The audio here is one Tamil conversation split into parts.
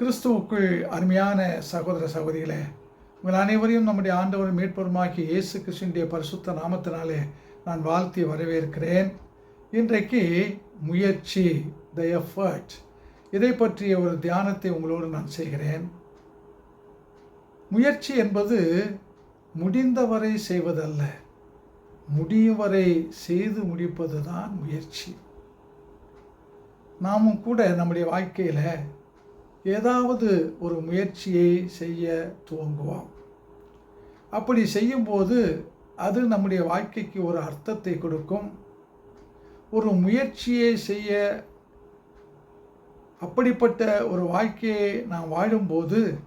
கிறிஸ்துவுக்குள் அருமையான சகோதர சகோதரிகளே உங்கள் அனைவரையும் நம்முடைய ஆண்டவர் மீட்பருமாக்கி இயேசு கிறிஸ்துடைய பரிசுத்த நாமத்தினாலே நான் வாழ்த்தி வரவேற்கிறேன். இன்றைக்கு முயற்சி த எஃபர்ட் இதை பற்றிய ஒரு தியானத்தை உங்களோடு நான் செய்கிறேன். முயற்சி என்பது முடிந்தவரை செய்வதல்ல முடியும் வரை செய்து முடிப்பது தான் முயற்சி. நாமும் கூட நம்முடைய வாழ்க்கையில் ஏதாவது ஒரு முயற்சியை செய்ய துவங்குவோம் அப்படி செய்யும்போது அது நம்முடைய வாழ்க்கைக்கு ஒரு அர்த்தத்தை கொடுக்கும். ஒரு முயற்சியை செய்ய அப்படிப்பட்ட ஒரு வாழ்க்கையை நாம் வாழும்போது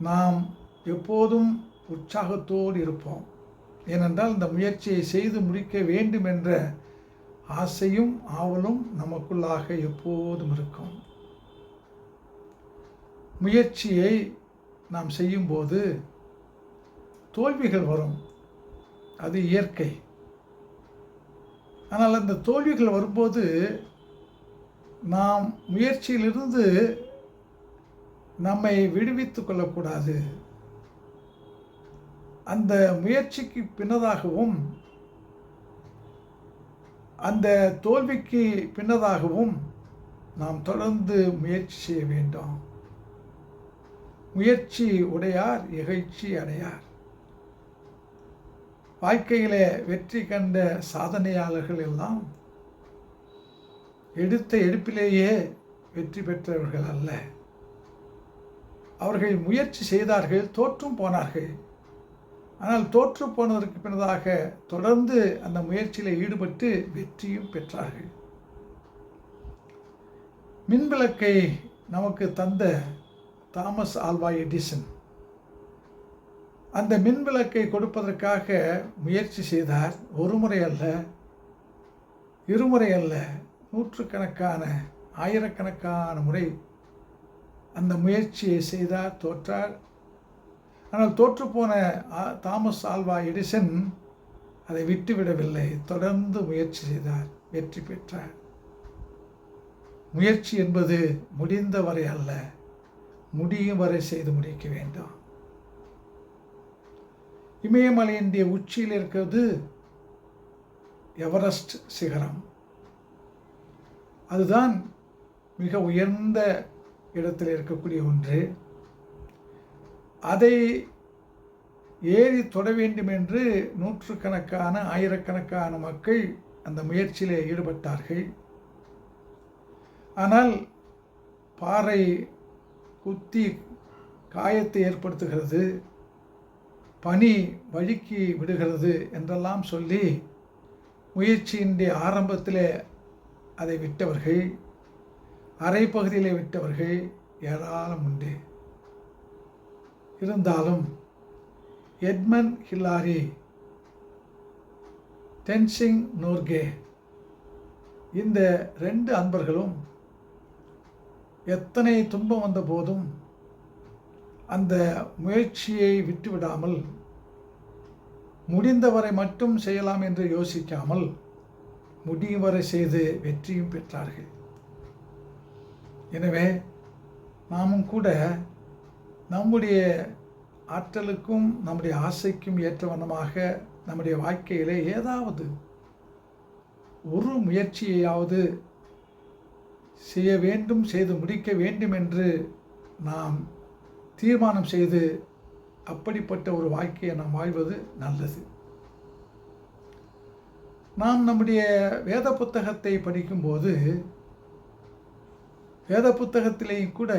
நாம் எப்போதும் உற்சாகத்தோடு இருப்போம். ஏனென்றால் இந்த முயற்சியை செய்து முடிக்க வேண்டும் என்ற ஆசையும் ஆவலும் நமக்குள்ளாக எப்போதும் இருக்கும். முயற்சியை நாம் செய்யும்போது தோல்விகள் வரும். அது இயற்கை. ஆனால் அந்த தோல்விகள் வரும்போது நாம் முயற்சியிலிருந்து நம்மை விடுவித்து கொள்ளக்கூடாது. அந்த முயற்சிக்கு பின்னதாகவும் அந்த தோல்விக்கு பின்னதாகவும் நாம் தொடர்ந்து முயற்சி செய்ய வேண்டும். முயற்சி உடையார் இகழ்ச்சி அடையார். வாழ்க்கையிலே வெற்றி கண்ட சாதனையாளர்கள் எல்லாம் எடுத்த எடுப்பிலேயே வெற்றி பெற்றவர்கள் அல்ல. அவர்கள் முயற்சி செய்தார்கள் தோற்றும் போனார்கள். ஆனால் தோற்று போனதற்கு பின்னதாக தொடர்ந்து அந்த முயற்சியில் ஈடுபட்டு வெற்றியும் பெற்றார்கள். மின்விளக்கை நமக்கு தந்த தாமஸ் ஆல்வா எடிசன். அந்த மின்விளக்கை கொடுப்பதற்காக முயற்சி செய்தார். ஒரு முறை அல்ல இருமுறை அல்ல நூற்றுக்கணக்கான ஆயிரக்கணக்கான முறை அந்த முயற்சியை செய்தார் தோற்றார். ஆனால் தோற்றுப்போன தாமஸ் ஆல்வா எடிசன் அதை விட்டுவிடவில்லை. தொடர்ந்து முயற்சி செய்தார் வெற்றி பெற்றார். முயற்சி என்பது முடிந்த வரை அல்ல முடியும் வரை செய்து முடிக்க வேண்டும். இமயமலையினுடைய உச்சியில் இருக்கிறது எவரெஸ்ட் சிகரம். அதுதான் மிக உயர்ந்த இடத்தில் இருக்கக்கூடிய ஒன்று. அதை ஏறி தொட வேண்டும் என்று நூற்றுக்கணக்கான ஆயிரக்கணக்கான மக்கள் அந்த முயற்சியில் ஈடுபட்டார்கள். ஆனால் பாறை குத்தி காயத்தை ஏற்படுத்துகிறது பனி வழுக்கி விடுகிறது என்றெல்லாம் சொல்லி முயற்சியின்றி ஆரம்பத்தில் அதை விட்டவர்கள் அரை பகுதியிலே விட்டவர்கள் ஏராளம் உண்டு. இருந்தாலும் எட்மன் ஹில்லாரி டென்சிங் நோர்கே இந்த ரெண்டு அன்பர்களும் எத்தனை துன்பம் வந்த போதும் அந்த முயற்சியை விட்டுவிடாமல் முடிந்தவரை மட்டும் செய்யலாம் என்று யோசிக்காமல் முடியும் வரை செய்து வெற்றியும் பெற்றார்கள். எனவே நாமும் கூட நம்முடைய ஆற்றலுக்கும் நம்முடைய ஆசைக்கும் ஏற்ற வண்ணமாக நம்முடைய வாழ்க்கையிலே ஏதாவது ஒரு முயற்சியையாவது செய்ய வேண்டும் செய்து முடிக்க வேண்டும் என்று நாம் தீர்மானம் செய்து அப்படிப்பட்ட ஒரு வாழ்க்கையை நாம் வாழ்வது நல்லது. நாம் நம்முடைய வேத புத்தகத்தை படிக்கும்போது வேத புத்தகத்திலேயும் கூட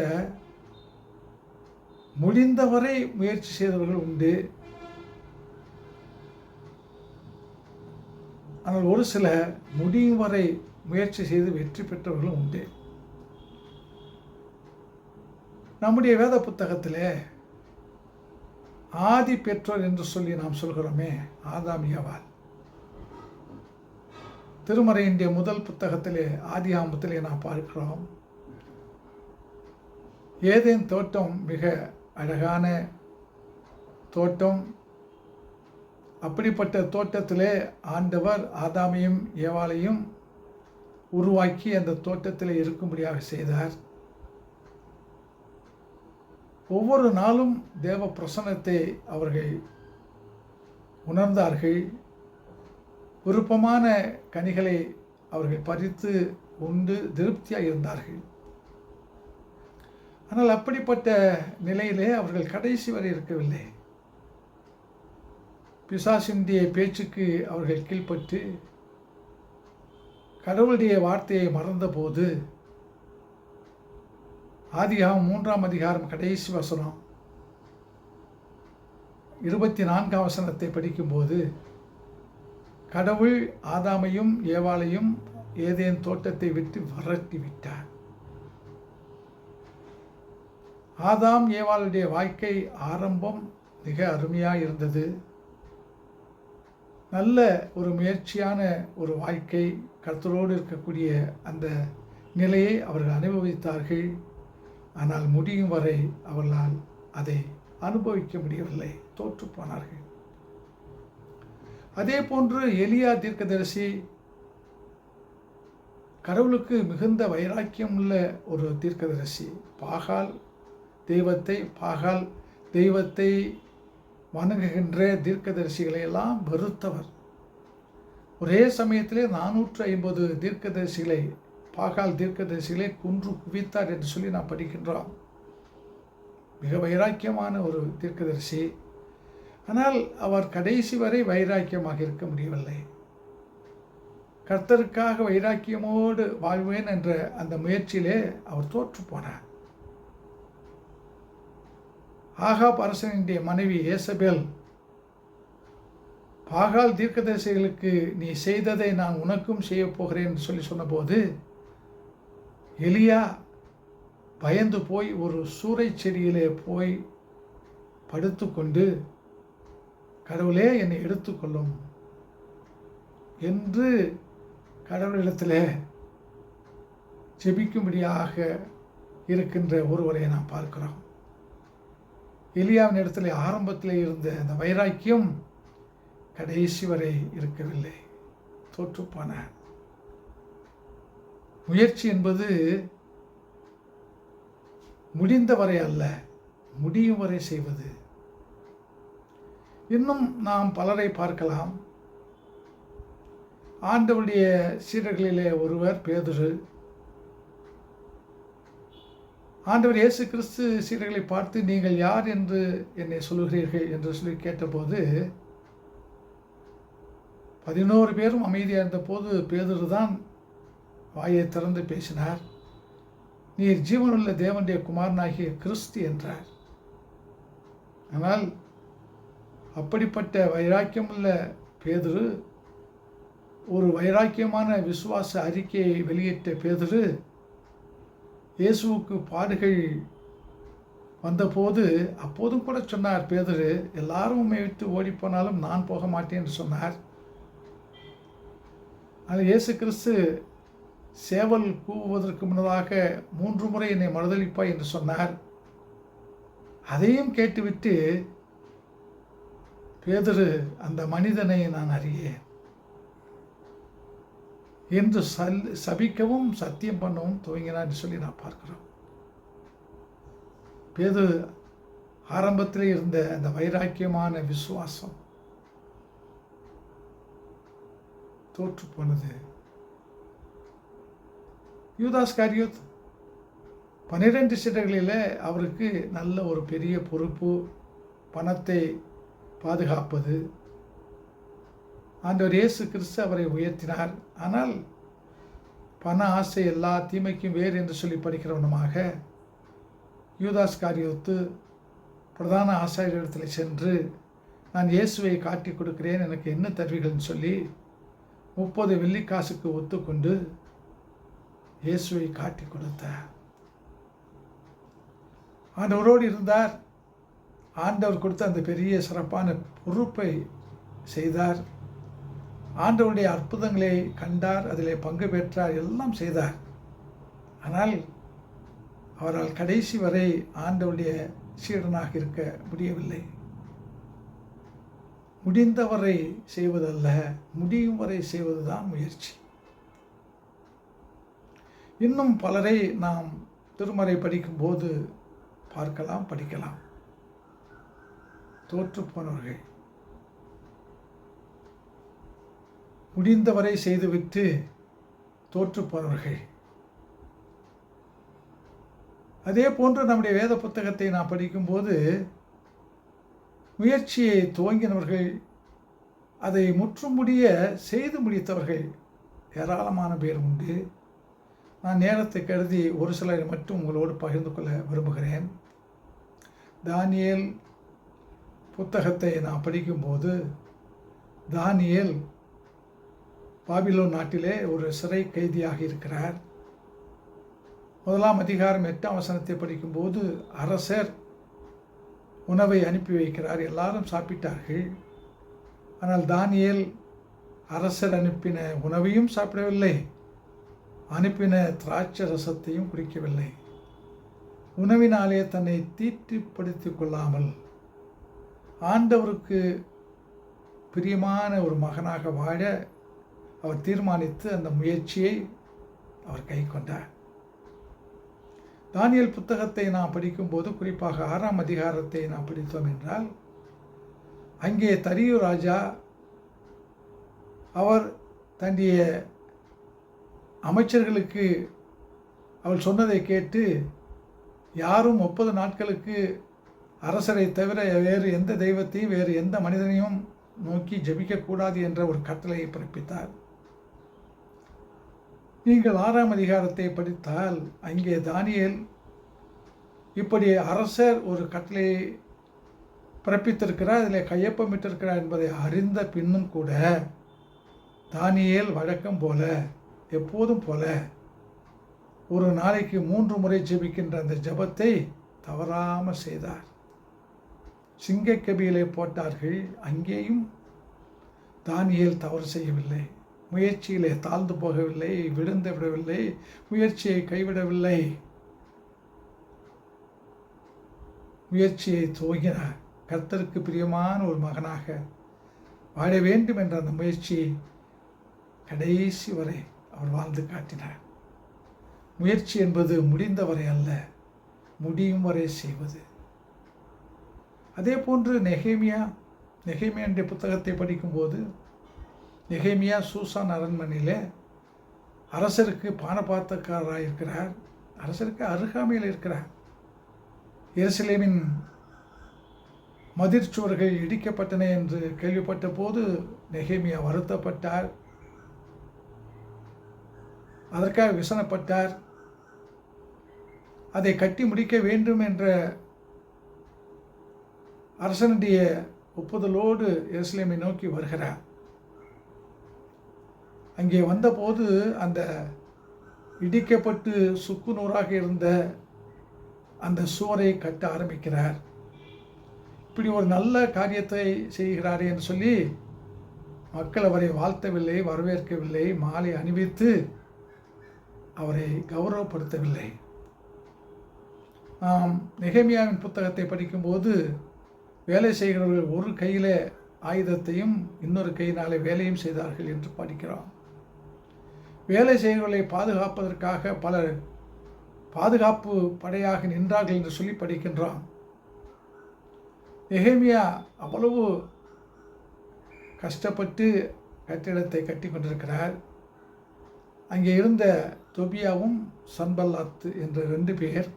முடிந்தவரை முயற்சி செய்தவர்கள் உண்டு. ஆனால் ஒரு சில முடியும் வரை முயற்சி செய்து வெற்றி பெற்றவர்களும் உண்டு. நம்முடைய வேத புத்தகத்திலே ஆதி பெற்றோர் என்று சொல்லி நாம் சொல்கிறோமே ஆதாமியவால் திருமறையினுடைய முதல் புத்தகத்திலே ஆதி ஆம்பத்திலே நாம் பார்க்கிறோம். ஏதேன் தோட்டம் மிக அழகான தோட்டம். அப்படிப்பட்ட தோட்டத்திலே ஆண்டவர் ஆதாமையும் ஏவாளையும் உருவாக்கி அந்த தோட்டத்தில் இருக்கும்படியாக செய்தார். ஒவ்வொரு நாளும் தேவ பிரசன்னத்தை அவர்கள் உணர்ந்தார்கள். விருப்பமான கனிகளை அவர்கள் பறித்து உண்டு திருப்தியாக இருந்தார்கள். ஆனால் அப்படிப்பட்ட நிலையிலே அவர்கள் கடைசி வரை இருக்கவில்லை. பிசாசிந்திய பேச்சுக்கு அவர்கள் கீழ்ப்பட்டு கடவுளுடைய வார்த்தையை மறந்தபோது ஆதியாகவும் மூன்றாம் அதிகாரம் கடைசி வசனம். இருபத்தி நான்காம் வசனத்தை படிக்கும்போது கடவுள் ஆதாமையும் ஏவாளையும் ஏதேன் தோட்டத்தை விட்டு வரட்டி விட்டார். ஆதாம் ஏவாளுடைய வாழ்க்கை ஆரம்பம் மிக அருமையாக இருந்தது. நல்ல ஒரு முயற்சியான ஒரு வாழ்க்கை கருத்தரோடு இருக்கக்கூடிய அந்த நிலையை அவர்கள் அனுபவித்தார்கள். ஆனால் முடியும் வரை அவர்களால் அதை அனுபவிக்க முடியவில்லை. தோற்றுப்போனார்கள் அதே போன்று எலியா தீர்க்கதரிசி கடவுளுக்கு மிகுந்த வைராக்கியம் உள்ள ஒரு தீர்க்கதரிசி. பாகால் தெய்வத்தை பாகால் தெய்வத்தை வணங்குகின்ற தீர்க்கதரிசிகளை எல்லாம் வெறுத்தவர். ஒரே சமயத்திலே நானூற்று ஐம்பது தீர்க்கதரிசிகளை பாகால் தீர்க்கதரிசிகளை குன்று குவித்தார் என்று சொல்லி நாம் படிக்கின்றோம். மிக வைராக்கியமான ஒரு தீர்க்கதரிசி. ஆனால் அவர் கடைசி வரை வைராக்கியமாக இருக்க முடியவில்லை. கர்த்தருக்காக வைராக்கியமோடு வாழ்வேன் என்ற அந்த முயற்சியிலே அவர் தோற்று போனார். ஆகாப் அரசனுடைய மனைவி ஏசபேல் பாகால் தீர்க்கதரிசிகளுக்கு நீ செய்ததை நான் உனக்கும் செய்ய போகிறேன் என்று சொல்லி சொன்னபோது எலியா பயந்து போய் ஒரு சூறை செடியிலே போய் படுத்துக்கொண்டு கடவுளே என்னை எடுத்துக்கொள்ளும் என்று கடவுளிடத்தில் ஜெபிக்கும்படியாக இருக்கின்ற ஒருவரை நாம் பார்க்கிறோம். எலியாவின் இடத்துல ஆரம்பத்தில் இருந்த அந்த வைராக்கியம் கடைசி வரை இருக்கவில்லை. தோற்றுப்பான முயற்சி என்பது முடிந்தவரை அல்ல முடியும் வரை செய்வது. இன்னும் நாம் பலரை பார்க்கலாம். ஆண்டவுடைய சீடர்களிலே ஒருவர் பேதுரு. ஆண்டவர் இயேசு கிறிஸ்து சீடர்களை பார்த்து நீங்கள் யார் என்று என்னை சொல்லுகிறீர்கள்? என்று சொல்லி கேட்டபோது பதினோரு பேரும் அமைதியாக இருந்தபோது பேதுரு தான் வாயை திறந்து பேசினார். நீர் ஜீவனுள்ள தேவனுடைய குமாரனாகிய கிறிஸ்து என்றார். ஆனால் அப்படிப்பட்ட வைராக்கியமுள்ள பேதுரு ஒரு வைராக்கியமான விசுவாச அறிக்கையை வெளியிட்ட பேதுரு இயேசுவுக்கு பாடுகள் வந்தபோது அப்போதும் கூட சொன்னார் பேதுரு எல்லாரும் உண்மை விட்டு ஓடிப்போனாலும் நான் போக மாட்டேன் என்று சொன்னார். ஆனால் இயேசு கிறிஸ்து சேவல் கூவுவதற்கு முன்னதாக மூன்று முறை என்னை மறுதளிப்பாய் என்று சொன்னார். அதையும் கேட்டுவிட்டு பேதரு அந்த மனிதனை நான் அறியேன் என்று சல் சபிக்கவும் சத்தியம் பண்ணவும் துவங்கினான் சொல்லி நான் பார்க்கிறோம். பேது ஆரம்பத்தில் இருந்த அந்த வைராக்கியமான விசுவாசம் தோற்று போனது யூதாஸ் காரியோத் பன்னிரெண்டு சீடர்களில் அவருக்கு நல்ல ஒரு பெரிய பொறுப்பு பணத்தை பாதுகாப்பது. ஆண்டவர் இயேசு கிறிஸ்து அவரை உயர்த்தினார். ஆனால் பண ஆசை எல்லா தீமைக்கும் வேறு என்று சொல்லி படிக்கிறவனமாக யூதாஸ் காரியத்து பிரதான ஆசாரியரிடத்தில் சென்று நான் இயேசுவை காட்டி கொடுக்கிறேன் எனக்கு என்ன தருவீர்கள்னு சொல்லி முப்பது வெள்ளிக்காசுக்கு ஒத்துக்கொண்டு இயேசுவை காட்டி கொடுத்தார். ஆண்டவரோடு இருந்தார். ஆண்டவர் கொடுத்த அந்த பெரிய சிறப்பான பொறுப்பை செய்தார். ஆண்டவருடைய அற்புதங்களை கண்டார் அதில் பங்கு பெற்றார் எல்லாம் செய்தார். ஆனால் அவரால் கடைசி வரை ஆண்டவருடைய சீடனாக இருக்க முடியவில்லை. முடிந்தவரை செய்வதல்ல முடியும் வரை செய்வதுதான் முயற்சி. இன்னும் பலரை நாம் திருமறை படிக்கும்போது பார்க்கலாம் படிக்கலாம். தோற்றுப்போனவர்கள். முடிந்தவரை செய்துவிட்டு தோற்றுப்போனவர்கள். அதே போன்று நம்முடைய வேத புத்தகத்தை நாம் படிக்கும்போது முயற்சியை துவங்கினவர்கள் அதை முற்றுமுடிய செய்து முடித்தவர்கள் ஏராளமான பேர் உண்டு. நான் நேரத்தை கருதி ஒரு சிலரை மட்டும் உங்களோடு பகிர்ந்து கொள்ள விரும்புகிறேன். தானியல் புத்தகத்தை நான் படிக்கும்போது தானியல் பாபிலோ நாட்டிலே ஒரு சிறை கைதியாக இருக்கிறார். முதலாம் அதிகாரம் எட்டாம் வசனத்தை படிக்கும்போது அரசர் உணவை அனுப்பி வைக்கிறார் எல்லாரும் சாப்பிட்டார்கள். ஆனால் தானியல் அரசர் அனுப்பின உணவையும் சாப்பிடவில்லை. அனுப்பின திராட்சை ரசத்தையும் குடிக்கவில்லை. உணவினாலே தன்னை தீட்டுப்படுத்திக் கொள்ளாமல் ஆண்டவருக்கு பிரியமான ஒரு மகனாக வாழ அவர் தீர்மானித்து அந்த முயற்சியை அவர் கை கொண்டார். தானியல் புத்தகத்தை நாம் படிக்கும்போது குறிப்பாக ஆறாம் அதிகாரத்தை நாம் படித்தோம் என்றால் அங்கே தரியு ராஜா அவர் தன்னுடைய அமைச்சர்களுக்கு அவள் சொன்னதை கேட்டு யாரும் முப்பது நாட்களுக்கு அரசரை தவிர வேறு எந்த தெய்வத்தையும் வேறு எந்த மனிதனையும் நோக்கி ஜபிக்கக்கூடாது என்ற ஒரு கட்டளையை பிறப்பித்தார். நீங்கள் ஆறாம் அதிகாரத்தை படித்தால் அங்கே தானியல் இப்படி அரசர் ஒரு கட்டளையை பிறப்பித்திருக்கிறார் அதில் கையொப்பமிட்டிருக்கிறார் என்பதை அறிந்த பின்னும் கூட தானியேல் வழக்கம் போல எப்போதும் போல ஒரு நாளைக்கு மூன்று முறை ஜெபிக்கின்ற அந்த ஜபத்தை தவறாமல் செய்தார். சிங்கக்கபியிலே போட்டார்கள் அங்கேயும் தானியல் தவறு செய்யவில்லை முயற்சியிலே தாழ்ந்து போகவில்லை விழுந்து விடவில்லை முயற்சியை கைவிடவில்லை. முயற்சியை துவங்கினார். கர்த்தருக்கு பிரியமான ஒரு மகனாக வாழ வேண்டும் என்ற அந்த முயற்சி கடைசி வரை அவர் வாழ்ந்து காட்டினார். முயற்சி என்பது முடிந்தவரை அல்ல முடியும் வரை செய்வது. அதே போன்று நெகேமியா நெகேமியா என்ற புத்தகத்தை படிக்கும்போது நெகேமியா சூசான் அரண்மனையில் அரசருக்கு பானபாத்தக்காரராக இருக்கிறார். அரசருக்கு அருகாமையில் இருக்கிறார். எருசலேமின் மதிர்ச்சுவர்கள் இடிக்கப்பட்டன என்று கேள்விப்பட்ட போது நெகேமியா வருத்தப்பட்டார். அதற்காக விசனப்பட்டார். அதை கட்டி முடிக்க வேண்டும் என்ற அரசனுடைய ஒப்புதலோடு எருசலேமை நோக்கி வருகிறார். அங்கே வந்தபோது அந்த இடிக்கப்பட்டு சுக்கு நூறாக இருந்த அந்த சுவரை கட்ட ஆரம்பிக்கிறார். இப்படி ஒரு நல்ல காரியத்தை செய்கிறார் என்று சொல்லி மக்கள் அவரை வாழ்த்தவில்லை வரவேற்கவில்லை மாலை அணிவித்து அவரை கௌரவப்படுத்தவில்லை. நாம் நெகமியாவின் புத்தகத்தை படிக்கும்போது வேலை செய்கிறவர்கள் ஒரு கையில் ஆயுதத்தையும் இன்னொரு கையினாலே வேலையும் செய்தார்கள் என்று படிக்கிறோம். வேலை செய்கிறவர்களை பாதுகாப்பதற்காக பலர் பாதுகாப்பு படையாக நின்றார்கள் என்று சொல்லி படிக்கின்றோம். நெகேமியா அவ்வளவு கஷ்டப்பட்டு கட்டிடத்தை கட்டி கொண்டிருக்கிறார். அங்கே இருந்த தொபியாவும் சன்பல்லாத்து என்ற ரெண்டு பேர்.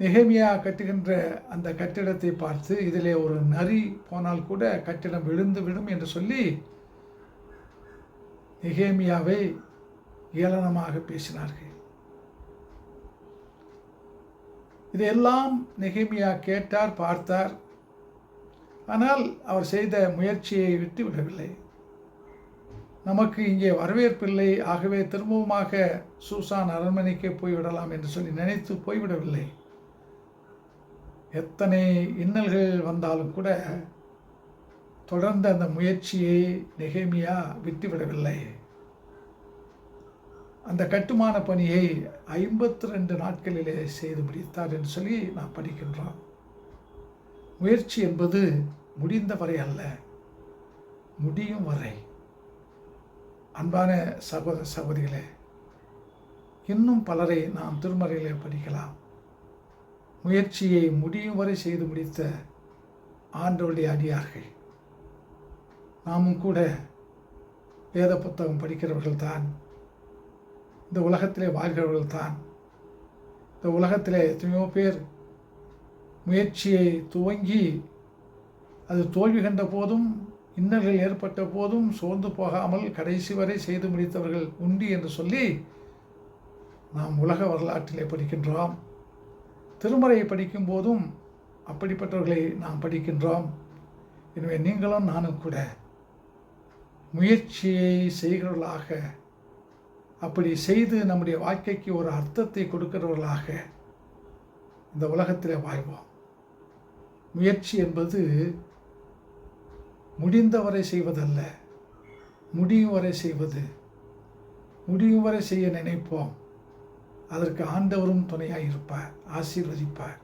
நெகேமியா கட்டுகின்ற அந்த கட்டிடத்தை பார்த்து இதிலே ஒரு நரி போனால் கூட கட்டிடம் விழுந்து விடும் என்று சொல்லி நெகேமியாவை ஏளனமாக பேசினார்கள். இதையெல்லாம் நெகேமியா கேட்டார் பார்த்தார். ஆனால் அவர் செய்த முயற்சியை விட்டு விடவில்லை. நமக்கு இங்கே வரவேற்பில்லை. ஆகவே திரும்பவுமாக சூசான் அரண்மனைக்கே போய்விடலாம் என்று சொல்லி நினைத்து போய்விடவில்லை. எத்தனை இன்னல்கள் வந்தாலும் கூட தொடர்ந்த அந்த முயற்சியை நெகேமியா விட்டுவிடவில்லை. அந்த கட்டுமான பணியை ஐம்பத்தி ரெண்டு நாட்களிலே செய்து முடித்தார் என்று சொல்லி நாம் படிக்கின்றோம். முயற்சி என்பது முடிந்த வரை அல்ல முடியும் வரை. அன்பான சகோதர சகோதரிகளே இன்னும் பலரை நாம் திருமறையிலே படிக்கலாம். முயற்சியை முடியும் வரை செய்து முடித்த ஆண்டோடைய அடியார்கள். நாமும் கூட வேத புத்தகம் படிக்கிறவர்கள் தான் இந்த உலகத்திலே வாழ்கிறவர்கள் தான் இந்த உலகத்திலே எத்தனையோ பேர் முயற்சியை துவங்கி அது தோல்வி கண்ட போதும் இன்னல்கள் ஏற்பட்ட போதும் சோர்ந்து போகாமல் கடைசி வரை செய்து முடித்தவர்கள் உண்டு என்று சொல்லி நாம் உலக வரலாற்றிலே படிக்கின்றோம். திருமறையை படிக்கும் போதும் அப்படிப்பட்டவர்களை நாம் படிக்கின்றோம். எனவே நீங்களும் நானும் கூட முயற்சியை செய்கிறவர்களாக அப்படி செய்து நம்முடைய வாழ்க்கைக்கு ஒரு அர்த்தத்தை கொடுக்கிறவர்களாக இந்த உலகத்தில் வாழ்வோம். முயற்சி என்பது முடிந்தவரை செய்வதல்ல. முடியும் வரை செய்வது. முடியும் வரை செய்ய நினைப்போம். அதற்கு ஆண்டவரும் துணையாக இருப்பார் ஆசீர்வதிப்பார்.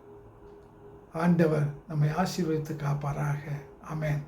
ஆண்டவர் நம்மை ஆசீர்வதித்து காப்பாராக. அமேன்